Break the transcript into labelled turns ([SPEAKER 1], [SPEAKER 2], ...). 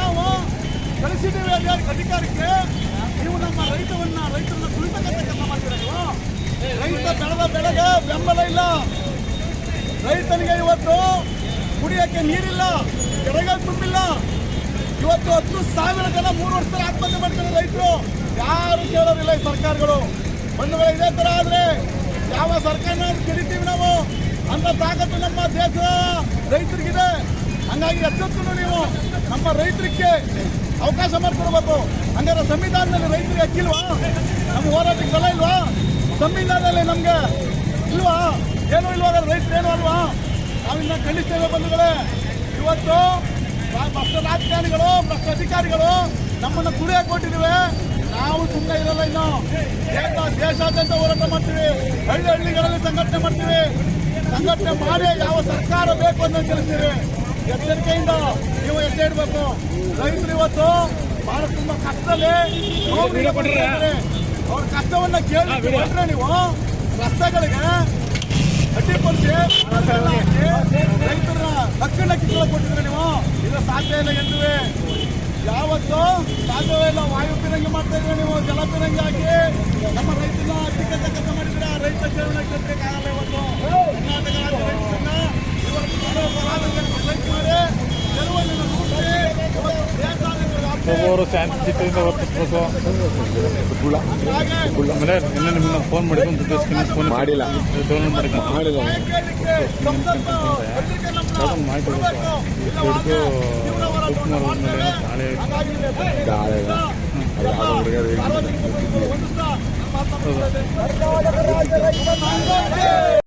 [SPEAKER 1] ನಾವು ನಾವು. ಕಳಿಸಿದ್ದೀವಿ ಅಧಿಕಾರಕ್ಕೆ? ನೀವು ನಮ್ಮ ರೈತವನ್ನ, ರೈತರನ್ನ ತುಳಿತಕ್ಕಂಥ ಕೆಲಸ ಮಾಡ್ತೀರಲ್ವಾ ರೈತ ಬೆಳೆದ ಬೆಳೆಗೆ ಬೆಂಬಲ ಇಲ್ಲ. ರೈತನಿಗೆ ಇವತ್ತು ಕುಡಿಯೋಕ್ಕೆ ನೀರಿಲ್ಲ ಕೆರೆಗೆ ತುಂಬಿಲ್ಲ. ಇವತ್ತು ಹತ್ತು ಸಾವಿರ ಜನ ಮೂರು ವರ್ಷದಲ್ಲಿ ಆತ್ಮಹತ್ಯೆ ಮಾಡ್ತಾರೆ ರೈತರು. ಯಾರು ಕೇಳೋದಿಲ್ಲ ಈ ಸರ್ಕಾರಗಳು. ಒಂದು ಇದೇ ಥರ ಆದರೆ ಯಾವ ಸರ್ಕಾರನ ತಿಳಿತೀವಿ ನಾವು. ಅಂತ ತಾಕತ್ತು ನಮ್ಮ ದೇಶದ ರೈತರಿಗಿದೆ. ಹಂಗಾಗಿ ಎಚ್ಚೆತ್ಕೊಂಡು ನೀವು ನಮ್ಮ ರೈತರಿಗೆ ಅವಕಾಶ ಮಾಡಿಕೊಡ್ಬೇಕು. ಹಂಗಾರೆ ಸಂವಿಧಾನದಲ್ಲಿ ರೈತರಿಗೆ ಹಕ್ಕಿಲ್ವಾ? ನಮ್ಮ ಹೋರಾಟಕ್ಕೆ ಬಲ ಇಲ್ವಾ? ಸಂವಿಧಾನದಲ್ಲಿ ನಮಗೆ ಇಲ್ವಾ? ಏನೂ ಇಲ್ವಾ ರೈತರು ಏನೂ ಅಲ್ವಾ? ನಾವಿನ್ನ ಖಂಡಿಸ್ತೇವೆ ಬಂಧುಗಳೇ, ಇವತ್ತು ಭ್ರ- ಭ್ರಷ್ಟ ರಾಜಕಾರಣಿಗಳು ಭ್ರಷ್ಟ ಅಧಿಕಾರಿಗಳು ನಮ್ಮನ್ನು ಕುಡಿಯಕ್ಕೆ ಕೊಟ್ಟಿದ್ದೀವಿ ನಾವು ಸುಮ್ಮನೆ ಇರಲ್ಲ ಇನ್ನು. ದೇಶ ದೇಶಾದ್ಯಂತ ಹೋರಾಟ ಮಾಡ್ತೀವಿ. ಹಳ್ಳಿ ಹಳ್ಳಿಗಳಲ್ಲಿ ಸಂಘಟನೆ ಮಾಡ್ತೀವಿ. ಸಂಘಟನೆ ಮಾಡಿ ಯಾವ ಸರ್ಕಾರ ಬೇಕು ಅಂತ ತಿಳಿಸ್ತೀವಿ. ಎಚ್ಚರಿಕೆಯಿಂದ ಹೆಜ್ಜೆ ಇಡಬೇಕು ರೈತರು ಇವತ್ತು ಬಹಳ ತುಂಬಾ ಕಷ್ಟದಲ್ಲಿ. ಅವ್ರ ಕಷ್ಟವನ್ನ ಕೇಳಿ ಬಿಟ್ರೆ ನೀವು ರಸ್ತೆಗಳಿಗೆ ಅಡ್ಡಿಪಡಿಸಿ ರೈತರ ಹಕ್ಕನ್ನ ಕಿತ್ತಲ ಕೊಟ್ಟಿದ್ರೆ ನೀವು ಇದು ಸಾಧ್ಯ ಇಲ್ಲ ಎಂದಿವೆ ಯಾವತ್ತು ಸಾಧ್ಯವೇ ಇಲ್ಲ. ವಾಯು ಪಿರಂಗಿ ಮಾಡ್ತಾ ಇದ್ರೆ ನೀವು? ಜಲ ಪಿರಂಗಿ ಹಾಕಿ ನಮ್ಮ ರೈತನ ಅಧಿಕತೆ ಕೆಲಸ ಮಾಡಿದ್ರೆ ರೈತ ಸೇವನೆ ಆಗಲ್ಲ ಇವತ್ತು ಕರ್ನಾಟಕ ರಾಜ್ಯ ರೈತ ಸಂಘ ಇವತ್ತು ಮಾಡೋ ಹೋರಾಟದಲ್ಲಿ ರೈತ ಮಾಡಿ ಗೆಲುವನ್ನು ನುಡಿಸಿ ಇವತ್ತು ಅವರು ಶಾಂತಿ ಚಿತ್ರದಿಂದ ವರ್ತಿಸ್ಬೇಕು
[SPEAKER 2] ಆಮೇಲೆ
[SPEAKER 3] ನಿನ್ನೆ ನಿಮ್ಮನ್ನ ಫೋನ್ ಮಾಡಿದ್ರು ಒಂದು ದಿವಸ ಫೋನ್ ಮಾಡಿಲ್ಲ. ಡೌನ್ಲೋಡ್
[SPEAKER 2] ಮಾಡಿಲ್ಲ.
[SPEAKER 1] ಅದನ್ನ
[SPEAKER 3] ಹಿಡಿದು ಮಾಡ್ತೇವೆ.
[SPEAKER 1] ನಾಳೆ
[SPEAKER 2] ಯಾವ ಹುಡುಗರು ಇದ್ದೇನೆ.